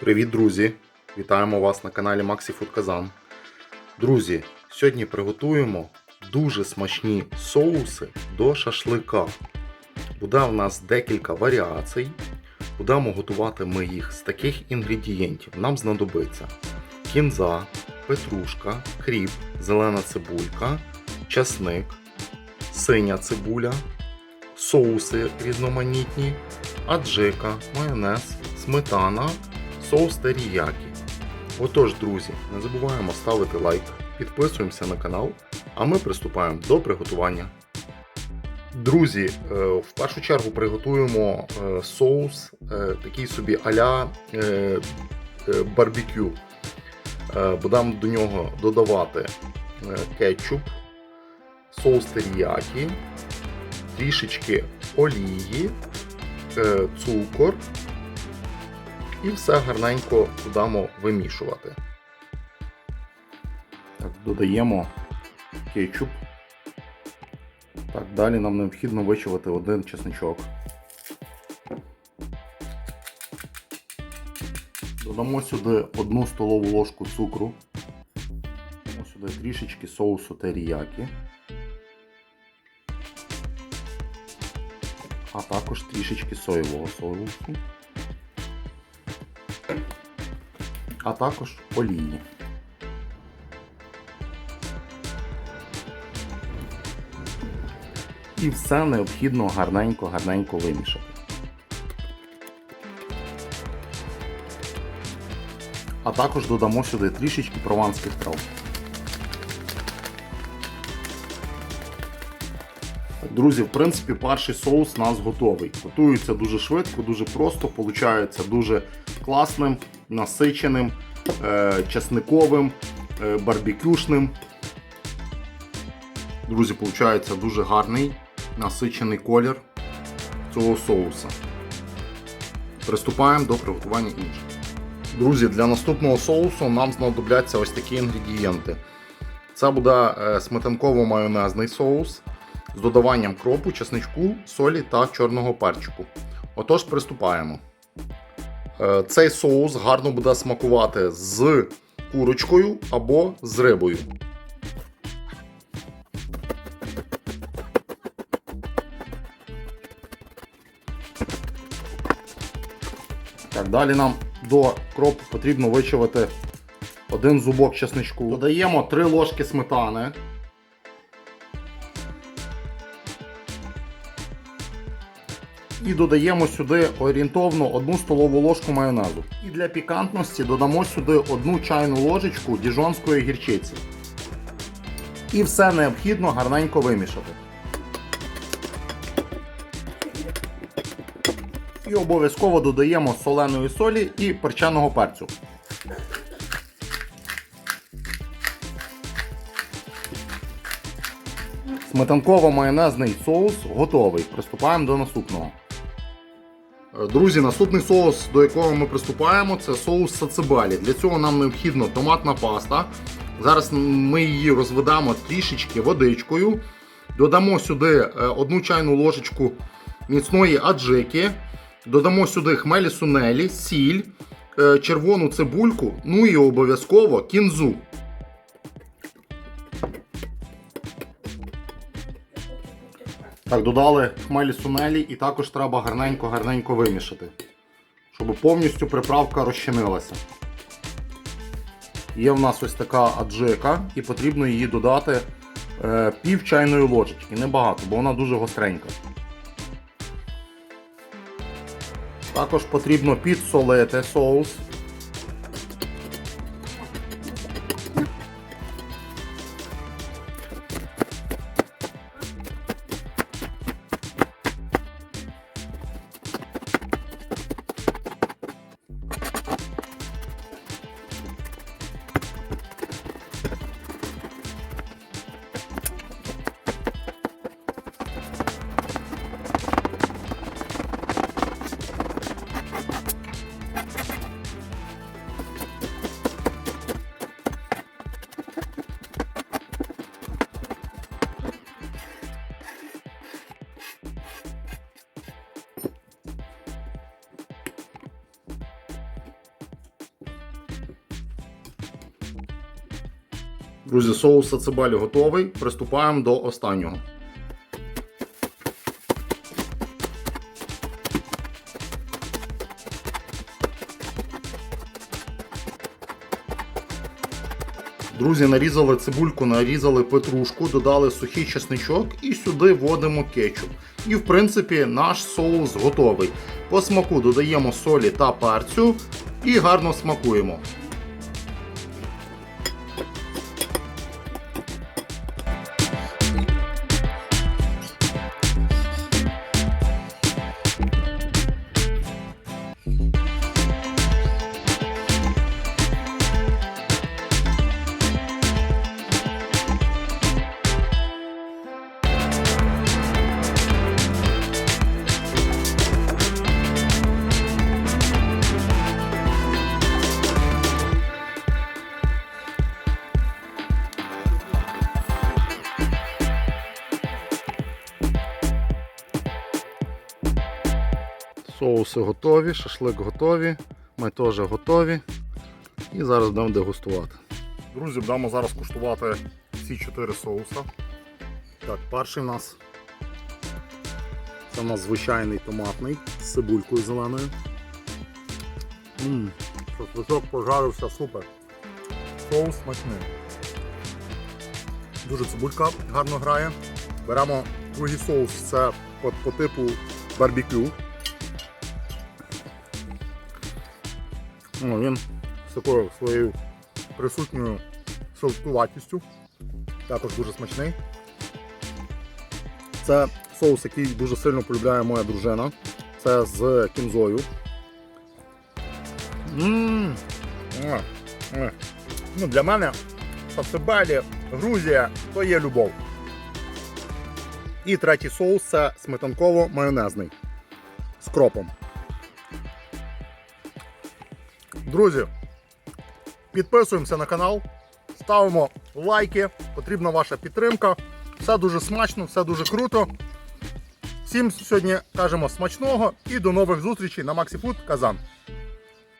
Привіт, друзі! Вітаємо вас на каналі Maxi Food. Друзі, сьогодні приготуємо дуже смачні соуси до шашлика. Буде в нас декілька варіацій. Будемо готувати ми їх з таких інгредієнтів. Нам знадобиться кінза, петрушка, кріп, зелена цибулька, часник, синя цибуля, соуси різноманітні, аджика, майонез, сметана, соус теріякі. Отож, друзі, не забуваємо ставити лайк, підписуємося на канал, а ми приступаємо до приготування. Друзі, е, в першу чергу приготуємо е, соус е, такий собі а-ля барбекю. Будемо до нього додавати кетчуп, соус теріякі, трішечки олії, цукор і все гарненько будемо вимішувати. Так, додаємо кетчуп. Так, далі нам необхідно вичавити один чесничок. Додамо сюди одну столову ложку цукру. Додамо сюди трішечки соусу теріякі. А також трішечки соєвого соусу. А також олії. І все необхідно гарненько-гарненько вимішати. А також додамо сюди трішечки прованських трав. Друзі, в принципі, перший соус у нас готовий. Готується дуже швидко, дуже просто, виходить дуже класним, насиченим, е- часниковим, е- барбекюшним. Друзі, виходить дуже гарний насичений колір цього соуса. Приступаємо до приготування іншого. Друзі, для наступного соусу нам знадобляться ось такі інгредієнти. Це буде е, сметанково-майонезний соус з додаванням кропу, чесничку, солі та чорного перчику. Отож, приступаємо. Е, Цей соус гарно буде смакувати з курочкою або з рибою. Так, далі нам до кропу потрібно вичавити один зубок чесничку. Додаємо 3 ложки сметани. І додаємо сюди орієнтовно 1 столову ложку майонезу. І для пікантності додамо сюди 1 чайну ложечку діжонської гірчиці. І все необхідно гарненько вимішати. І обов'язково додаємо соленої солі і перченого перцю. Сметанково-майонезний соус готовий. Приступаємо до наступного. Е, Друзі, наступний соус, до якого ми приступаємо, це соус сацебалі. Для цього нам необхідна томатна паста. Зараз ми її розведемо трішечки водичкою. Додамо сюди е, одну чайну ложечку міцної аджики. Додамо сюди хмелі сунелі, сіль, е, червону цибульку, ну і обов'язково кінзу. Так, додали хмелі сунелі і також треба гарненько-гарненько вимішати, щоб повністю приправка розчинилася. Є в нас ось така аджика, і потрібно її додати е, пів чайної ложечки, небагато, бо вона дуже гостренька. Також потрібно підсолити соус. Друзі, соус сацебелі готовий. Приступаємо до останнього. Друзі, нарізали цибульку, нарізали петрушку, додали сухий чесничок і сюди вводимо кетчуп. І в принципі наш соус готовий. По смаку додаємо солі та перцю і гарно смакуємо. Соуси готові, шашлик готові, ми теж готові. І зараз будемо дегустувати. Друзі, будемо зараз куштувати всі чотири соуса. Так, перший у нас це у нас звичайний томатний з цибулькою зеленою. Ммм, шашличок пожарився супер. Соус смачний. Дуже цибулька гарно грає. Беремо другий соус, це по, по типу барбекю. Ну, він з такою своєю присутньою солодкуватістю. Також дуже смачний. Це соус, який дуже сильно полюбляє моя дружина. Це з кінзою. Е. Ну, для мене Сацебелі, Грузія то є любов. І третій соус це сметанково-майонезний з кропом. Друзі, підписуємося на канал, ставимо лайки, потрібна ваша підтримка. Все дуже смачно, все дуже круто. Всім сьогодні кажемо смачного і до нових зустрічей на Maxi Food Казан.